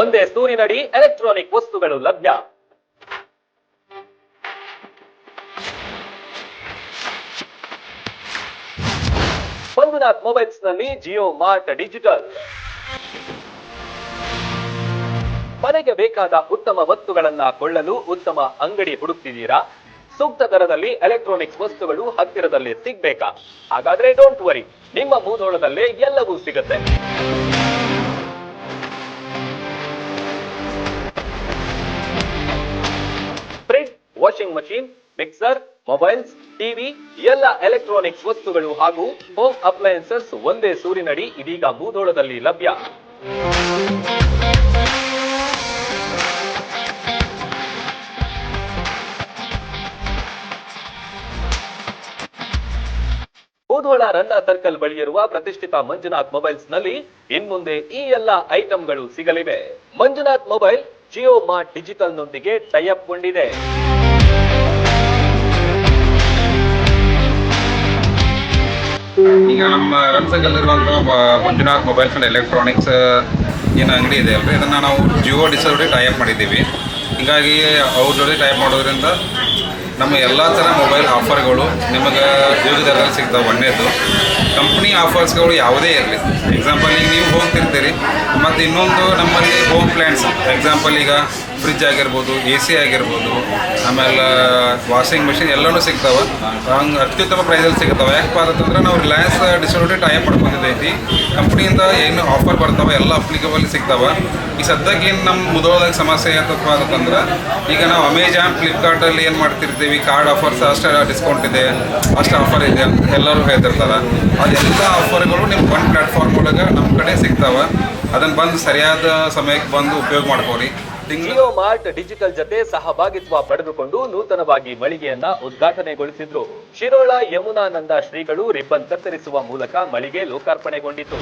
ಒಂದೇ ಸೂರಿನಡಿ ಎಲೆಕ್ಟ್ರಾನಿಕ್ ವಸ್ತುಗಳು ಲಭ್ಯ. ಮಂಜುನಾಥ್ ಮೊಬೈಲ್ಸ್ನಲ್ಲಿ ಜಿಯೋ ಮಾರ್ಟ್ ಡಿಜಿಟಲ್ ಮನೆಗೆ ಬೇಕಾದ ಉತ್ತಮ ವಸ್ತುಗಳನ್ನ ಕೊಳ್ಳಲು ಉತ್ತಮ ಅಂಗಡಿ ಹುಡುಕ್ತಿದ್ದೀರಾ? ಸೂಕ್ತ ದರದಲ್ಲಿ ಎಲೆಕ್ಟ್ರಾನಿಕ್ಸ್ ವಸ್ತುಗಳು ಹತ್ತಿರದಲ್ಲಿ ಸಿಗ್ಬೇಕಾ? ಹಾಗಾದ್ರೆ ಡೋಂಟ್ ವರಿ ನಿಮ್ಮ ಮೂದೋಳದಲ್ಲೇ ಎಲ್ಲವೂ ಸಿಗುತ್ತೆ. Washing machine, mixer, mobiles, TV, ಎಲ್ಲ ಎಲೆಕ್ಟ್ರಾನಿಕ್ಸ್ ವಸ್ತುಗಳು ಹಾಗೂ ಹೋಮ್ ಅಪ್ಲಯನ್ಸಸ್ ಒಂದೇ ಸೂರಿನಡಿ ಇದೀಗ ಮೂದೋಳದಲ್ಲಿ ಲಭ್ಯ. ಕೂದೋಳ ರನ್ನ ಸರ್ಕಲ್ ಬಳಿಯಿರುವ ಪ್ರತಿಷ್ಠಿತ ಮಂಜುನಾಥ್ ಮೊಬೈಲ್ಸ್ನಲ್ಲಿ ಇನ್ಮುಂದೆ ಈ ಎಲ್ಲ ಐಟಂಗಳು ಸಿಗಲಿವೆ. ಮಂಜುನಾಥ್ ಮೊಬೈಲ್ ಜಿಯೋ ಮಾರ್ಟ್ ಡಿಜಿಟಲ್ನೊಂದಿಗೆ ಟೈಅಪ್ ಗೊಂಡಿದೆ ಈಗ ನಮ್ಮ ರನ್ಸಗಲ್ ಇರುವಂಥ ಮಂಜುನಾಥ್ ಮೊಬೈಲ್ ಫೋನ್ ಎಲೆಕ್ಟ್ರಾನಿಕ್ಸ್ ಏನು ಅಂಗಡಿ ಇದೆ ಅಲ್ರಿ? ಇದನ್ನು ನಾವು ಜಿಯೋ ಜೊತೆ ಟೈಅಪ್ ಮಾಡಿದ್ದೀವಿ. ಹೀಗಾಗಿ ಅವ್ರ ಜೊತೆ ಟೈಪ್ ಮಾಡೋದ್ರಿಂದ ನಮ್ಮ ಎಲ್ಲ ಥರ ಮೊಬೈಲ್ ಆಫರ್ಗಳು ನಿಮಗೆ ಜೀವ ದರದಲ್ಲಿ ಸಿಗ್ತಾವೆ, ಒಂದೇದು. ಕಂಪ್ನಿ ಆಫರ್ಸ್ಗಳು ಯಾವುದೇ ಇರಲಿ. ಎಕ್ಸಾಂಪಲ್ ಈಗ ನೀವು ಹೋಗ್ತಿರ್ತೀರಿ ಮತ್ತು ಇನ್ನೊಂದು ನಮ್ಮಲ್ಲಿ ಹೋಮ್ ಪ್ಲ್ಯಾನ್ಸ್ ಎಕ್ಸಾಂಪಲ್ ಈಗ ಫ್ರಿಜ್ ಆಗಿರ್ಬೋದು ಎ ಸಿ ಆಗಿರ್ಬೋದು, ಆಮೇಲೆ ವಾಷಿಂಗ್ ಮಿಷಿನ್ ಎಲ್ಲನೂ ಸಿಗ್ತಾವೆ. ಹಂಗೆ ಅತ್ಯುತ್ತಮ ಪ್ರೈಸಲ್ಲಿ ಸಿಗ್ತಾವೆ. ಯಾಕಪ್ಪ ಅಂತಂದ್ರೆ ನಾವು ರಿಲಯನ್ಸ್ ಡಿಸ್ಟ್ರಿಬ್ಯೂಟರ್ ಟೈಮ್ ಪಡ್ಕೊಂಡಿದ್ದೈತಿ ಕಂಪ್ನಿಯಿಂದ ಏನು ಆಫರ್ ಬರ್ತಾವೆ, ಎಲ್ಲ ಅಪ್ಲಿಕಬಲ್ ಸಿಗ್ತಾವೆ. ಈ ಸದ್ಯಕ್ಕೆ ಏನು ನಮ್ಮ ಮುದೋದಾಗ ಸಮಸ್ಯೆ ಏನಪ್ಪ ಅಂತಂದ್ರೆ, ಈಗ ನಾವು ಅಮೆಜಾನ್ ಫ್ಲಿಪ್ಕಾರ್ಟಲ್ಲಿ ಏನು ಮಾಡ್ತಿರ್ತೀವಿ ಕಾರ್ಡ್ ಆಫರ್ಸ್ ಅಷ್ಟು ಡಿಸ್ಕೌಂಟ್ ಇದೆ, ಅಷ್ಟು ಆಫರ್ ಇದೆ ಅಂತ ಎಲ್ಲರೂ ಹೇಳ್ತಿರ್ತಾರೆ. ಅದೆಲ್ಲ ಆಫರ್ಗಳು ನಿಮ್ಮ ಒಂದು ಪ್ಲ್ಯಾಟ್ಫಾರ್ಮ್ ಒಳಗೆ ನಮ್ಮ ಕಡೆ ಸಿಗ್ತಾವೆ. ಅದನ್ನು ಬಂದು ಸರಿಯಾದ ಸಮಯಕ್ಕೆ ಬಂದು ಉಪಯೋಗ ಮಾಡ್ಕೊಳ್ಳಿ ಜಿಯೋ ಮಾರ್ಟ್ ಡಿಜಿಟಲ್ ಜತೆ ಸಹಭಾಗಿತ್ವ ಪಡೆದುಕೊಂಡು ನೂತನವಾಗಿ ಮಳಿಗೆಯನ್ನ ಉದ್ಘಾಟನೆಗೊಳಿಸಿದ್ರು. ಶಿರೋಳ, ಯಮುನಾನಂದ ಶ್ರೀಗಳು ರಿಬ್ಬನ್ ಕತ್ತರಿಸುವ ಮೂಲಕ ಮಳಿಗೆ ಲೋಕಾರ್ಪಣೆಗೊಂಡಿತು.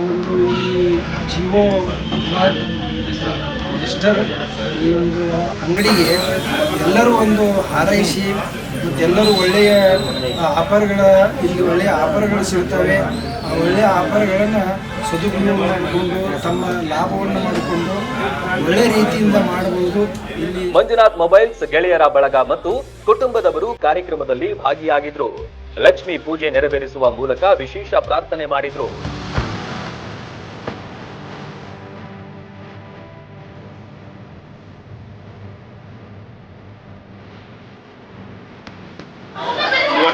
ಒಂದು ಈ ಜಿಯೋ ಡಿಜಿಟಲ್ ಈ ಒಂದು ಅಂಗಡಿಗೆ ಎಲ್ಲರೂ ಒಂದು ಹಾರೈಸಿ ಮತ್ತೆಲ್ಲರೂ ಒಳ್ಳೆಯ ಆಫರ್ಗಳ, ಇಲ್ಲಿ ಒಳ್ಳೆಯ ಆಫರ್ಗಳು ಸಿಗ್ತವೆ. ಆ ಒಳ್ಳೆಯ ಆಫರ್ಗಳನ್ನು ಸದುಪಯೋಗ ಮಾಡಿಕೊಂಡು, ತಮ್ಮ ಲಾಭವನ್ನು ಮಾಡಿಕೊಂಡು ಒಳ್ಳೆಯ ರೀತಿಯಿಂದ ಮಾಡಬಹುದು. ಇಲ್ಲಿ ಮಂಜುನಾಥ್ ಮೊಬೈಲ್ಸ್ ಗೆಳೆಯರ ಬಳಗ ಮತ್ತು ಕುಟುಂಬದವರು ಕಾರ್ಯಕ್ರಮದಲ್ಲಿ ಭಾಗಿಯಾಗಿದ್ರು. ಲಕ್ಷ್ಮಿ ಪೂಜೆ ನೆರವೇರಿಸುವ ಮೂಲಕ ವಿಶೇಷ ಪ್ರಾರ್ಥನೆ ಮಾಡಿದ್ರು.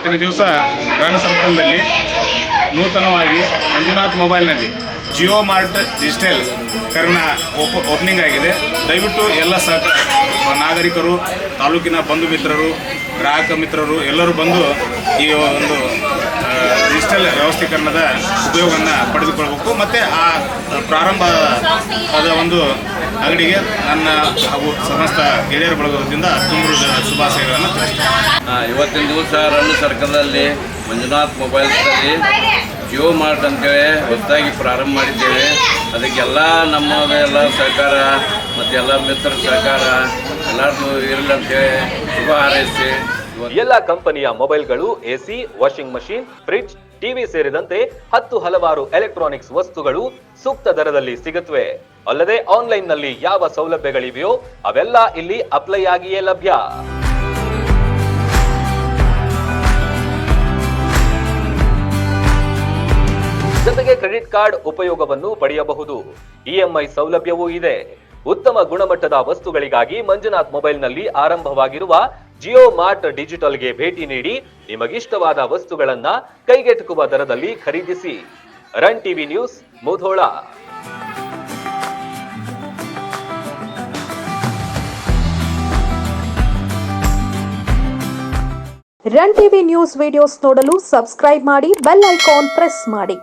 ಇವತ್ತಿನ ದಿವಸ ಗ್ರಾಮ ಸರ್ಕಲ್ನಲ್ಲಿ ನೂತನವಾಗಿ ಮಂಜುನಾಥ್ ಮೊಬೈಲ್ನಲ್ಲಿ ಜಿಯೋ ಮಾರ್ಟ್ ಡಿಜಿಟಲ್ ಕರ್ನ ಓಪ, ಓಪನಿಂಗ್ ಆಗಿದೆ. ದಯವಿಟ್ಟು ಎಲ್ಲ ಸಹ ನಾಗರಿಕರು, ತಾಲೂಕಿನ ಬಂಧು ಮಿತ್ರರು, ಗ್ರಾಹಕ ಮಿತ್ರರು, ಎಲ್ಲರೂ ಬಂದು ಈ ಒಂದು ಡಿಜಿಟಲ್ ವ್ಯವಸ್ಥೀಕರಣದ ಉಪಯೋಗವನ್ನು ಪಡೆದುಕೊಳ್ಬೇಕು. ಮತ್ತು ಆ ಪ್ರಾರಂಭ ಆದ ಒಂದು ಅಂಗಡಿಗೆ ನನ್ನ ಹಾಗೂ ಸಮಸ್ತ ಗೆಳೆಯರ ಬಳಗದಿಂದ ತುಂಬ ಶುಭಾಶಯಗಳನ್ನು ತಿಳಿಸ್ತೇನೆ. ಇವತ್ತಿನ ದಿವಸ ರನ್ ಸರ್ಕಲ್ನಲ್ಲಿ ಮಂಜುನಾಥ್ ಮೊಬೈಲ್ಸ್ನಲ್ಲಿ ಜಿಯೋ ಮಾರ್ಟ್ ಅಂತೇಳಿ ಹೊಸದಾಗಿ ಪ್ರಾರಂಭ ಮಾಡಿದ್ದೇವೆ. ಅದಕ್ಕೆಲ್ಲ ನಮ್ಮ ಎಲ್ಲ ಸಹಕಾರ ಮತ್ತು ಎಲ್ಲ ಮಿತ್ರ ಸಹಕಾರ ಎಲ್ಲರೂ ಇರಲಿ ಅಂತೇಳಿ ಶುಭ ಹಾರೈಸಿ. ಎಲ್ಲ ಕಂಪನಿಯ ಮೊಬೈಲ್ಗಳು, AC, washing machine, fridge, TV ಸೇರಿದಂತೆ ಹತ್ತು ಹಲವಾರು ಎಲೆಕ್ಟ್ರಾನಿಕ್ಸ್ ವಸ್ತುಗಳು ಸೂಕ್ತ ದರದಲ್ಲಿ ಸಿಗುತ್ತವೆ. ಅಲ್ಲದೆ ಆನ್ಲೈನ್ನಲ್ಲಿ ಯಾವ ಸೌಲಭ್ಯಗಳಿವೆಯೋ ಅವೆಲ್ಲ ಇಲ್ಲಿ ಅಪ್ಲೈ ಆಗಿಯೇ ಲಭ್ಯ. ಜೊತೆಗೆ ಕ್ರೆಡಿಟ್ ಕಾರ್ಡ್ ಉಪಯೋಗವನ್ನು ಪಡೆಯಬಹುದು. ಇಎಂಐ ಸೌಲಭ್ಯವೂ ಇದೆ. ಉತ್ತಮ ಗುಣಮಟ್ಟದ ವಸ್ತುಗಳಿಗಾಗಿ ಮಂಜುನಾಥ್ ಮೊಬೈಲ್ನಲ್ಲಿ ಆರಂಭವಾಗಿರುವ ಜಿಯೋ ಮಾರ್ಟ್ ಡಿಜಿಟಲ್ಗೆ ಭೇಟಿ ನೀಡಿ ನಿಮಗಿಷ್ಟವಾದ ವಸ್ತುಗಳನ್ನ ಕೈಗೆಟುಕುವ ದರದಲ್ಲಿ ಖರೀದಿಸಿ. Run TV news, Mudhol. Run TV news videos ನೋಡಲು ಸಬ್ಸ್ಕ್ರೈಬ್ ಮಾಡಿ, ಬೆಲ್ ಐಕಾನ್ ಪ್ರೆಸ್ ಮಾಡಿ.